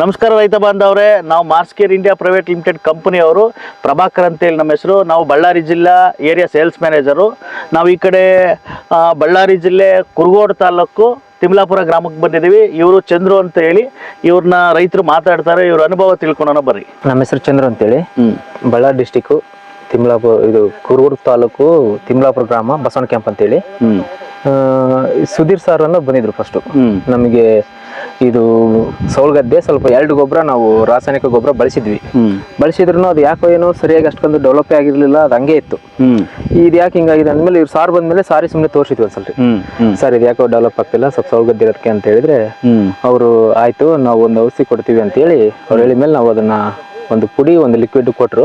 ನಮಸ್ಕಾರ ರೈತ ಬಾಂಧವ್ರೆ. ನಾವು ಮಾರ್ಸ್ಕೇರ್ ಇಂಡಿಯಾ ಪ್ರೈವೇಟ್ ಲಿಮಿಟೆಡ್ ಕಂಪನಿಯವರು ಪ್ರಭಾಕರ್ ಅಂತೇಳಿ ನಮ್ಮ ಹೆಸರು. ನಾವು ಬಳ್ಳಾರಿ ಜಿಲ್ಲಾ ಏರಿಯಾ ಸೇಲ್ಸ್ ಮ್ಯಾನೇಜರು ನಾವು ಈ ಕಡೆ ಬಳ್ಳಾರಿ ಜಿಲ್ಲೆ ಕುರುಗೋಡು ತಾಲೂಕು ತಿಮ್ಲಾಪುರ ಗ್ರಾಮಕ್ಕೆ ಬಂದಿದ್ದೀವಿ. ಇವರು ಚಂದ್ರು ಅಂತ ಹೇಳಿ. ಇವ್ರನ್ನ ರೈತರು ಮಾತಾಡ್ತಾರೆ. ಇವ್ರ ಅನುಭವ ತಿಳ್ಕೊಳೋಣ ಬರ್ರಿ. ನಮ್ಮ ಹೆಸರು ಚಂದ್ರು ಅಂತೇಳಿ ಬಳ್ಳಾರಿ ಡಿಸ್ಟಿಕ್ಕು ತಿಮ್ಲಾಪುರ ಇದು ಕುರುಗೋಡು ತಾಲೂಕು ತಿಮ್ಲಾಪುರ ಗ್ರಾಮ ಬಸವನ ಕ್ಯಾಂಪ್ ಅಂತೇಳಿ ಸುಧೀರ್ ಸರ್ ಅನ್ನೋ ಬಂದಿದ್ರು ಫಸ್ಟು ನಮಗೆ ಇದು ಸೌಳ್ಗದ್ದೆ ಸ್ವಲ್ಪ ಎರಡು ಗೊಬ್ಬರ ನಾವು ರಾಸಾಯನಿಕ ಗೊಬ್ಬರ ಬಳಸಿದ್ವಿ. ಹ್ಮ್. ಬಳಸಿದ್ರು ಅದು ಯಾಕೋ ಏನೋ ಸರಿಯಾಗಿ ಅಷ್ಟೊಂದು ಡೆವಲಪ್ ಆಗಿರ್ಲಿಲ್ಲ ಅದು ಹಂಗೆ ಇತ್ತು. ಹ್ಮ್. ಇದು ಯಾಕೆ ಹಿಂಗಾಗಿದೆ ಅಂದ್ಮೇಲೆ ಇವ್ರು ಸಾರ್ ಬಂದ್ಮೇಲೆ ಸಾರಿ ಸುಮ್ಮನೆ ತೋರಿಸಿದ್ವಿ ಒಂದ್ಸಲ್ರಿ. ಸರ್ ಇದು ಯಾಕೋ ಡೆವಲಪ್ ಆಗ್ತಿಲ್ಲ ಸ್ವಲ್ಪ ಸೌಳ್ಗದ್ದೆ ಇರೋದಕ್ಕೆ ಅಂತ ಹೇಳಿದ್ರೆ ಹ್ಮ್. ಅವರು ಆಯ್ತು ನಾವು ಒಂದು ಔಷಧಿ ಕೊಡ್ತೀವಿ ಅಂತ ಹೇಳಿ ಅವ್ರು ಹೇಳಿದ ಮೇಲೆ ನಾವು ಅದನ್ನ ಒಂದು ಪುಡಿ ಒಂದು ಲಿಕ್ವಿಡ್ ಆ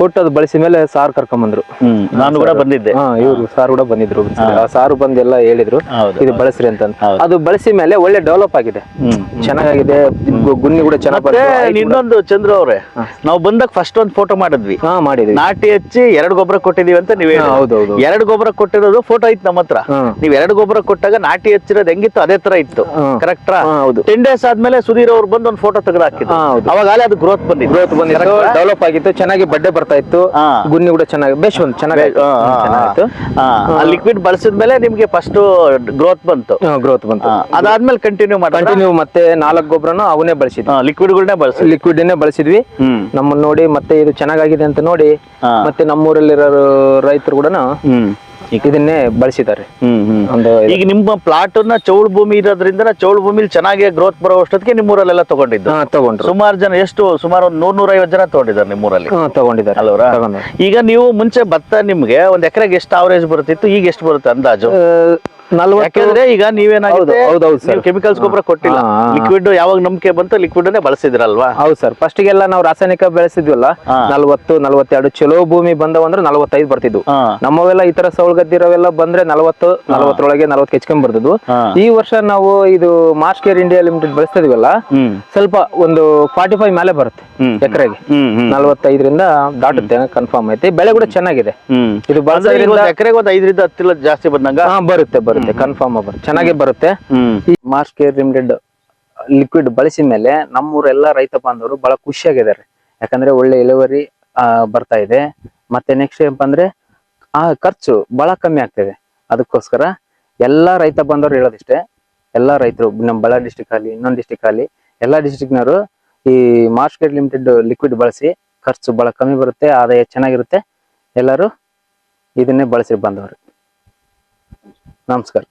ಕೊಟ್ಟು ಅದು ಬಳಸಿ ಮೇಲೆ ಸಾರ್ ಕರ್ಕೊಂಬಂದ್ರು. ಬಂದ್ರು ನಾನು ಕೂಡ ಬಂದಿದ್ದೆ. ಇವರು ಸಾರ್ ಕೂಡ ಬಂದಿದ್ರು. ಆ ಸಾರು ಬಂದು ಎಲ್ಲ ಹೇಳಿದ್ರು ಇದು ಬಳಸ್ರಿ ಅಂತ ಅದು ಬಳಸಿ ಮೇಲೆ ಒಳ್ಳೆ ಡೆವಲಪ್ ಆಗಿದೆ. ಚೆನ್ನಾಗಿದೆ ಗುನ್ನಿ ಕೂಡ ಚೆನ್ನಾಗಿ ಇನ್ನೊಂದು ಚಂದ್ರ ಅವ್ರೆ ನಾವು ಬಂದಾಗ ಫಸ್ಟ್ ಒಂದು ಫೋಟೋ ಮಾಡಿದ್ವಿ. ಹಾ ಮಾಡಿದ್ವಿ ನಾಟಿ ಹಚ್ಚಿ ಎರಡು ಗೊಬ್ಬರ ಕೊಟ್ಟಿದೀವಿ ಅಂತ ನೀವೇ ಹೌದೌದು ಹೌದು, ಹೌದು. ಎರಡು ಗೊಬ್ಬರ ಕೊಟ್ಟಿರೋದು ಫೋಟೋ ಐತ್ ನಮ್ಮ ಹತ್ರ. ನೀವ್ ಎರಡು ಗೊಬ್ಬರ ಕೊಟ್ಟಾಗ ನಾಟಿ ಹಚ್ಚಿರೋದು ಹೆಂಗಿತ್ತು ಅದೇ ತರ ಇತ್ತು. ಕರೆಕ್ಟ್ ಹೌದು. ಟೆನ್ ಡೇಸ್ ಆದ್ಮೇಲೆ ಸುಧೀರ್ ಅವ್ರು ಬಂದು ಒಂದು ಫೋಟೋ ತೆಗೆದು ಹಾಕಿದ್ರು. ಅವಾಗಲೇ ಅದು ಗ್ರೋತ್ ಬಂದಿತ್ತು. ಗ್ರೋತ್ ಬಂದಿತ್ತು ಡೆವಲಪ್ ಆಗಿತ್ತು ಚೆನ್ನಾಗಿ ಬಡ್ಡೆ ಬರ್ತಾ ಇತ್ತು. ಗುನ್ನಿ ಕೂಡ ಚೆನ್ನಾಗಿ ಬೇಷ್ ಒಂದು ಚೆನ್ನಾಗಿ ಚೆನ್ನಾಗಿತ್ತು ಲಿಕ್ವಿಡ್ ಬಳಸಿದ್ಮೇಲೆ ನಿಮ್ಗೆ ಫಸ್ಟ್ ಗ್ರೋತ್ ಬಂತು. ಗ್ರೋತ್ ಬಂತು. ಅದಾದ್ಮೇಲೆ ಕಂಟಿನ್ಯೂ ಮಾಡಿ ಕಂಟಿನ್ಯೂ ಮತ್ತೆ ನಾಲ್ಕು ಗೊಬ್ಬರನು ಅವನ್ನೇ ಬಳಸಿದ್ವಿ. ಲಿಕ್ವಿಡ್ಗಳನ್ನೇ ಬಳಸಿ ಲಿಕ್ವಿಡ್ ಬಳಸಿದ್ವಿ. ನಮ್ಮನ್ನ ನೋಡಿ ಮತ್ತೆ ಇದು ಚೆನ್ನಾಗಾಗಿದೆ ಅಂತ ನೋಡಿ. ಮತ್ತೆ ನಮ್ಮೂರಲ್ಲಿರೋ ರೈತರು ಕೂಡ ಇದನ್ನೇ ಬಳಸಿದ್ದಾರೆ. ಒಂದು ಈಗ ನಿಮ್ಮ ಪ್ಲಾಟ್ನ ಚೌಳು ಭೂಮಿ ಇರೋದ್ರಿಂದ ಚೌಳು ಭೂಮಿಲಿ ಚೆನ್ನಾಗಿ ಗ್ರೋತ್ ಬರೋ ಅಷ್ಟೊತ್ತಿಗೆ ನಿಮ್ಮೂರಲ್ಲೆಲ್ಲ ತಗೊಂಡಿದ್ದು. ತಗೊಂಡ್ರು. ಸುಮಾರು ಜನ ಎಷ್ಟು ಸುಮಾರು ಒಂದು ನೂರ್ ನೂರೈವತ್ತು ಜನ ತಗೊಂಡಿದ್ದಾರೆ ನಿಮ್ಮೂರಲ್ಲಿ ತಗೊಂಡಿದ್ದಾರೆ. ಅಲ್ವರಾ. ಈಗ ನೀವು ಮುಂಚೆ ಭತ್ತ ನಿಮ್ಗೆ ಒಂದ್ ಎಕರೆಗೆ ಎಷ್ಟು ಅವರೇಜ್ ಬರುತ್ತಿತ್ತು ಈಗ ಎಷ್ಟು ಬರುತ್ತೆ ಅಂದಾಜು? ಯಾಕಂದ್ರೆ ಈಗ ನೀವೇನಾಗುತ್ತೆ ಹೌದು, ಹೌದು, sir. ಕೆಮಿಕಲ್ಸ್ ಗೊಬ್ಬರ ಕೊಟ್ಟಿಲ್ಲ. ಲಿಕ್ವಿಡ್ ಯಾವಾಗ ನಂಬಿಕೆ ಬಂತು ಲಿಕ್ವಿಡ್ ಅನ್ನೇ ಬಳಸಿದ್ರಲ್ವಾ? ಹೌದು ಸರ್. ಫಸ್ಟಿಗೆಲ್ಲ ನಾವು ರಾಸಾಯನಿಕ ಬೆಳೆಸಿದ್ವಲ್ಲ. ನಲ್ವತ್ತು ನಲ್ವತ್ತೆರಡು ಚಲೋ ಭೂಮಿ ಬಂದವ ಅಂದ್ರೆ ನಲವತ್ತೈದು ಬರ್ತಿದ್ವು. ನಮ್ಮವೆಲ್ಲ ಈ ತರ ಸೌಳ್ಗದ್ದಿರೋವೆಲ್ಲ ಬಂದ್ರೆ ನಲವತ್ತು ನಲವತ್ತರೊಳಗೆ ನಲವತ್ತು ಕೆಚ್ಕೊಂಡ್ ಬರ್ತಿದ್ವು. ಈ ವರ್ಷ ನಾವು ಇದು ಮಾರ್ಚ್ ಕೇರ್ ಇಂಡಿಯಾ ಲಿಮಿಟೆಡ್ ಬೆಳೆಸ್ತಾ ಇದೀವಲ್ಲ ಸ್ವಲ್ಪ ಒಂದು ಫಾರ್ಟಿ ಫೈವ್ ಮೇಲೆ ಬರುತ್ತೆ ಎಕರೆಗೆ. ನಲ್ವತ್ತೈದರಿಂದ ದಾಟುತ್ತೆ ಕನ್ಫರ್ಮ್ ಐತಿ ಬೆಳೆ ಕೂಡ ಚೆನ್ನಾಗಿದೆ. ಇದು ಎಕರೆಗೆ ಒಂದು ಐದರಿಂದ ಹತ್ತಿಲ್ಲ ಕಿಲೋ ಜಾಸ್ತಿ ಬಂದಂಗ? ಹಾ ಬರುತ್ತೆ. ಬರುತ್ತೆ ಕನ್ಫರ್ಮ್ ಬರುತ್ತೆ. ಚೆನ್ನಾಗೇ ಬರುತ್ತೆ. ಈ ಕೇರ್ ಲಿಮಿಟೆಡ್ ಲಿಕ್ವಿಡ್ ಬಳಸಿದ ಮೇಲೆ ನಮ್ಮೂರೆಲ್ಲ ರೈತ ಬಾಂಧವರು ಬಹಳ ಖುಷಿಯಾಗಿದ್ದಾರೆ. ಯಾಕಂದ್ರೆ ಒಳ್ಳೆ ಇಳುವರಿ ಬರ್ತಾ ಇದೆ. ಮತ್ತೆ ನೆಕ್ಸ್ಟ್ ಏನಪ್ಪ ಅಂದ್ರೆ ಆ ಖರ್ಚು ಬಹಳ ಕಮ್ಮಿ ಆಗ್ತಿದೆ. ಅದಕ್ಕೋಸ್ಕರ ಎಲ್ಲಾ ರೈತ ಬಾಂಧವರು ಹೇಳೋದಿಷ್ಟೇ ಎಲ್ಲಾ ರೈತರು ನಮ್ಮ ಬಳ್ಳಾರಿ ಡಿಸ್ಟಿಕ್ ಅಲ್ಲಿ ಇನ್ನೊಂದು ಡಿಸ್ಟಿಕ್ ಅಲ್ಲಿ ಎಲ್ಲಾ ಡಿಸ್ಟಿಕ್ನವರು ಈ ಮಾರ್ಕೆಟ್ ಕೇರ್ ಲಿಮಿಟೆಡ್ ಲಿಕ್ವಿಡ್ ಬಳಸಿ ಖರ್ಚು ಬಹಳ ಕಮ್ಮಿ ಬರುತ್ತೆ ಆದಾಯ ಚೆನ್ನಾಗಿರುತ್ತೆ. ಎಲ್ಲರೂ ಇದನ್ನೇ ಬಳಸಿ ಬಂದವರು ನಮಸ್ಕಾರ